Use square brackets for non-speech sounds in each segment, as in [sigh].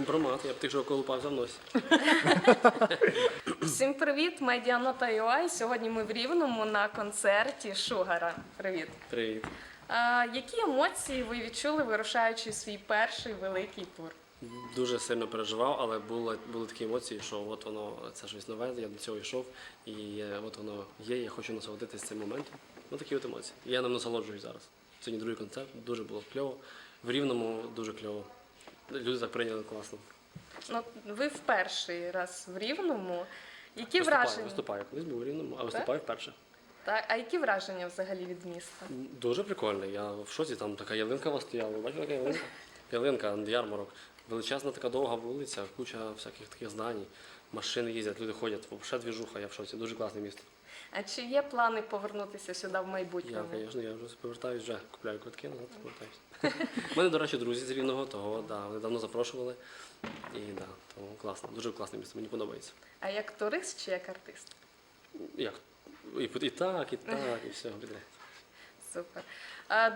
Компромат, я б тих, що колупався в носі. [laughs] Всім привіт, медіанота. Сьогодні ми в Рівному на концерті Шугара. Привіт. Привіт. А, які емоції ви відчули, вирушаючи свій перший великий тур? Дуже сильно переживав, але були, були такі емоції, що от воно це щось нове, я до цього йшов, і от воно є, я хочу насолодитися цим моментом. Ну такі от емоції. Я ним насолоджуюсь зараз. Сьогодні другий концерт, дуже було кльово. В Рівному дуже кльово. Люди так прийняли класно. Ну, ви в перший раз в Рівному. Які Виступаю, враження? виступаю. Колись був у Рівному, а виступаю вперше. Так, а які враження взагалі від міста? Дуже прикольно. Я в шоці, там така ялинка вас стояла. Ви бачили, яка ялинка? Ялинка, ярмарок. Величезна така довга вулиця, куча всяких таких зданій. Машини їздять, люди ходять. Взагалі двіжуха, я в шоці. Дуже класне місто. А чи є плани повернутися сюди в Я, майбутньому? звісно, я вже повертаюсь, вже купляю квитки, назад повертаюсь. У мене, до речі, друзі з Рівного, того, да, вони давно запрошували. І да, тому класно, дуже класне місто, мені подобається. А як турист чи як артист? Як? І, і так, і так, і все, підряд. Супер.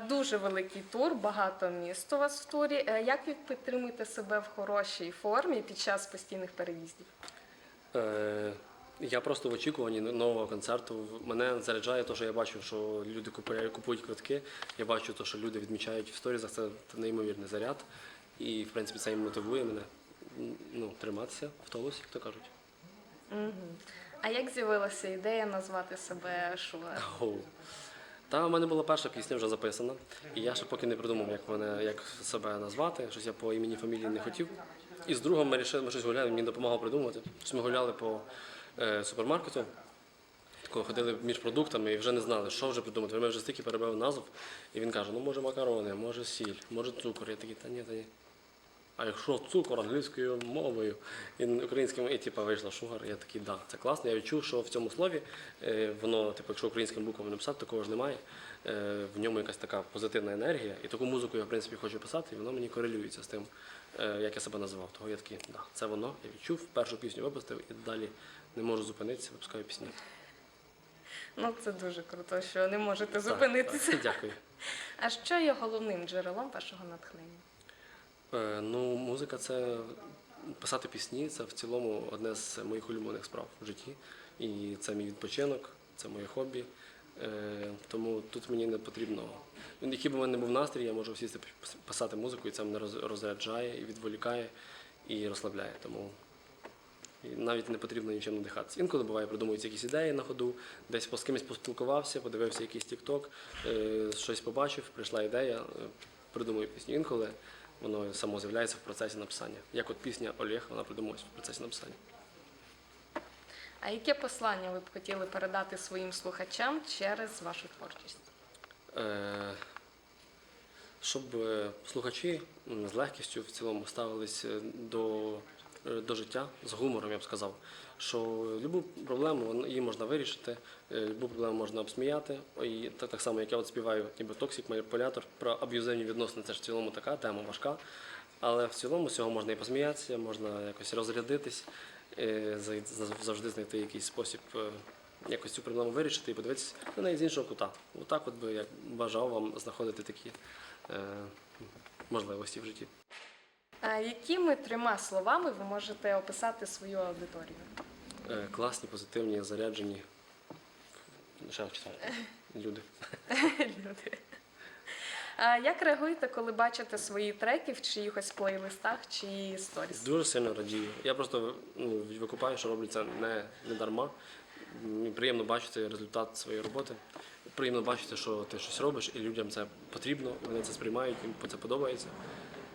Дуже великий тур, багато міст у вас в турі. Е, Як ви підтримуєте себе в хорошій формі під час постійних переїздів? Е, я просто в очікуванні нового концерту. Мене заряджає те, що я бачу, що люди купують, квитки. Я бачу те, що люди відмічають в сторізах. Це неймовірний заряд. І, в принципі, це і мотивує мене ну, триматися в тонусі, як то кажуть. Угу. А як з'явилася ідея назвати себе Шугар? [laughs] Оу. Та в мене була перша пісня вже записана, і я ще поки не придумав, як мене як себе назвати. Щось я по імені фамілії не хотів. І з другом ми рішили, ми щось гуляли, він мені допомагав придумати. Щось ми гуляли по супермаркету, тако ходили між продуктами і вже не знали, що вже придумати. Ми вже стільки перебрали назв, і він каже: ну може макарони, може сіль, може цукор. Я такий, та ні, та ні. А якщо цукор англійською мовою і українською, і типу, вийшла шугар, я такий, да, це класно. Я відчув, що в цьому слові е, воно, типу, якщо українськими буквами написати, такого ж немає. Е, в ньому якась така позитивна енергія, і таку музику я в принципі хочу писати, і воно мені корелюється з тим, е, як я себе називав. Того я такий, да, це воно, я відчув, першу пісню випустив і далі не можу зупинитися, випускаю пісні. Ну це дуже круто, що не можете Так, зупинитися. так, Дякую. А що є головним джерелом вашого натхнення? Е, Ну, музика це писати пісні, це в цілому одне з моїх улюблених справ в житті. І це мій відпочинок, це моє хобі. Е, Тому тут мені не потрібно. Який би в мене не був настрій, я можу сісти писати музику, і це мене роз- розряджає, і відволікає, і розслабляє. Тому і навіть не потрібно нічим надихатися. Інколи буває, придумуються якісь ідеї на ходу, десь з кимось поспілкувався, подивився якийсь тік-ток, е, щось побачив, прийшла ідея, е, придумую пісню. Інколи воно само з'являється в процесі написання. Як от пісня Олег, вона придумується в процесі написання. А яке послання ви б хотіли передати своїм слухачам через вашу творчість? Е, Щоб е, слухачі з легкістю в цілому ставились до, до життя з гумором, я б сказав. Що любу проблему її можна вирішити, е, любу проблему можна обсміяти. І так, само, як я от співаю, ніби токсик, маніпулятор про аб'юзивні відносини, це ж в цілому така тема важка. Але в цілому з цього можна і посміятися, можна якось розрядитись, е, завжди знайти якийсь спосіб е, якось цю проблему вирішити і подивитися на неї з іншого кута. Отак от би я бажав вам знаходити такі е, можливості в житті. А якими трьома словами ви можете описати свою аудиторію? Е, класні, позитивні, заряджені. Ще. Люди. Люди. А як реагуєте, коли бачите свої треки в чиїхось плейлистах чи сторіс? Дуже сильно радію. Я просто ну, викупаю, що роблю це не, не дарма. Мені приємно бачити результат своєї роботи. Приємно бачити, що ти щось робиш, і людям це потрібно, вони це сприймають, їм це подобається.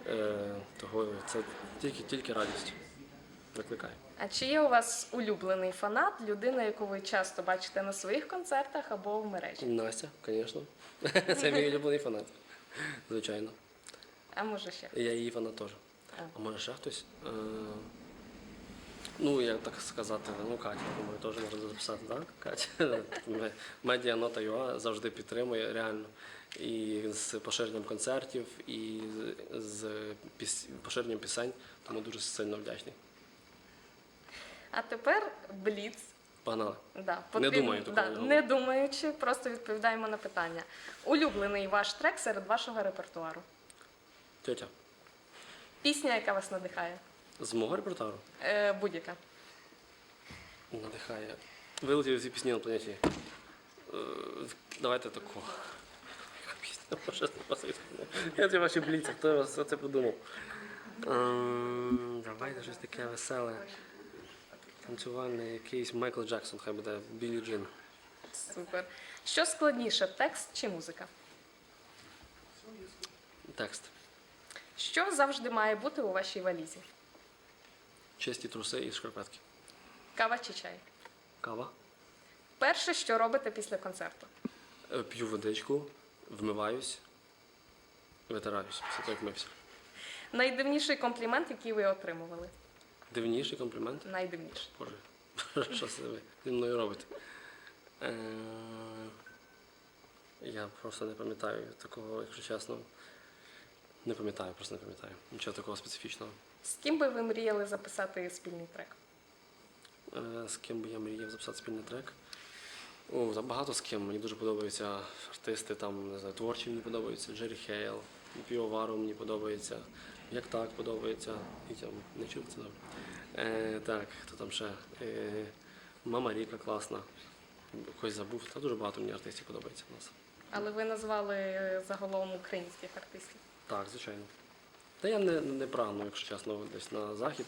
Е, того це тільки, тільки радість викликає. А чи є у вас улюблений фанат, людина, яку ви часто бачите на своїх концертах або в мережі? Настя, звісно. [laughs] Це мій улюблений фанат. Звичайно. А може ще? Я її фанат теж. А. А може ще хтось? Е, Ну, як так сказати, ну Катя, думаю, теж можна записати, так? Катя. [laughs] Медіа Нота ЮА завжди підтримує реально. І з поширенням концертів, і з поширенням пісень, тому дуже сильно вдячний. А тепер бліц. Погнали. Да, Не думаю да, не думаючи, просто відповідаємо на питання. Улюблений ваш трек серед вашого репертуару. Тетя. Пісня, яка вас надихає. З мого репертуару Е, будь-яка. надихає. Вилетіли всі пісні на планеті. Е, Давайте таку. Яка пісня? Боже, спаси. Я ті ваші бліці, хто це придумав? Ем, Давайте щось таке веселе. Танцювальне, якийсь Майкл Джексон, хай буде Білі Джин. Супер. Що складніше, текст чи музика? Текст. Що завжди має бути у вашій валізі? Чисті труси і шкарпетки. Кава чи чай? Кава. Перше, що робите після концерту? Е, П'ю водичку, вмиваюсь, витираюсь того, як мився. Найдивніший комплімент, який ви отримували? Дивніший комплімент. Найдивніший. Боже, [laughs] що це ви зі мною робите? Е, Я просто не пам'ятаю такого, якщо чесно. Не пам'ятаю, просто не пам'ятаю. Нічого такого специфічного. З ким би ви мріяли записати спільний трек? Е, З ким би я мріяв записати спільний трек? О, та багато з ким. Мені дуже подобаються артисти, там, не знаю, творчі мені подобаються, Джері Хейл, Півовару мені подобається, як так подобається. І там, не чув це добре. Е, так, хто там ще? Е, Мама Ріка класна. Когось забув. Та дуже багато мені артистів подобається в нас. Але ви назвали е, загалом українських артистів. Так, звичайно. Та я не, не прагну, якщо чесно, десь на захід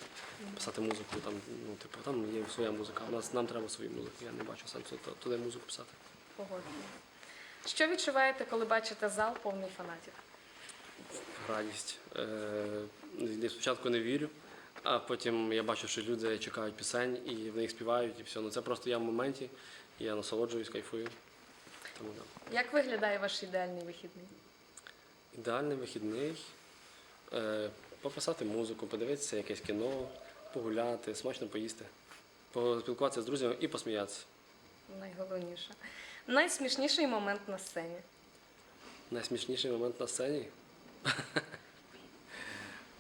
писати музику. Там, ну, типу, там є своя музика. У нас нам треба свою музику. Я не бачу сенсу туди музику писати. Погоджуюсь. Що відчуваєте, коли бачите зал повний фанатів? Радість. Е, спочатку не вірю, а потім я бачу, що люди чекають пісень і в них співають, і все. Ну це просто я в моменті, я насолоджуюсь, кайфую. Тому да. Як виглядає ваш ідеальний вихідний? Ідеальний вихідний. Е, пописати музику, подивитися якесь кіно, погуляти, смачно поїсти, поспілкуватися з друзями і посміятися. Найголовніше. Найсмішніший момент на сцені. Найсмішніший момент на сцені. [laughs]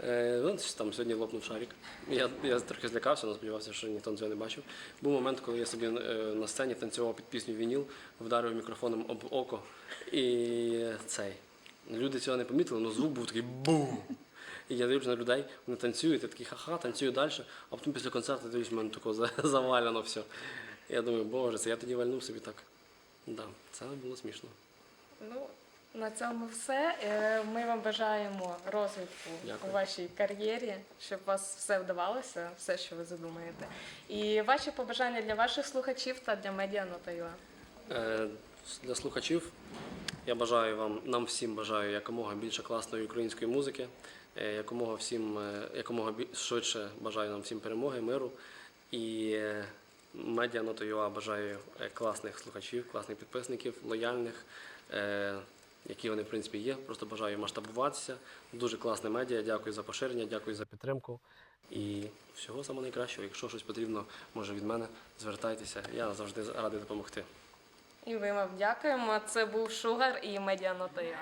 Е, ну, там сьогодні лопнув шарик. Я, я трохи злякався, але сподівався, що ніхто цього не бачив. Був момент, коли я собі е, на сцені танцював під пісню Вініл, вдарив мікрофоном об око. І цей. Люди цього не помітили, але звук був такий бум. І я дивлюся на людей, вони танцюють, я такий ха-ха, танцюю далі, а потім після концерту дивлюсь, в мене тако [laughs] завалено все. Я думаю, боже, це я тоді вальнув собі так. Да, це було смішно. Ну, на цьому все. Е, Ми вам бажаємо розвитку Дякую. у вашій кар'єрі, щоб у вас все вдавалося, все, що ви задумаєте. І ваші побажання для ваших слухачів та для медіа Нотаюа. Е, Для слухачів я бажаю вам, нам всім бажаю якомога більше класної української музики, е, якомога всім, е, якомога швидше бажаю нам всім перемоги, миру. І е, медіа Ното.ua бажаю класних слухачів, класних підписників, лояльних, які вони в принципі є. Просто бажаю масштабуватися. Дуже класне медіа. Дякую за поширення, дякую за підтримку. І всього самого найкращого. Якщо щось потрібно, може від мене, звертайтеся. Я завжди радий допомогти. І ми вам дякуємо. Це був Шугар і медіа Нотаюа.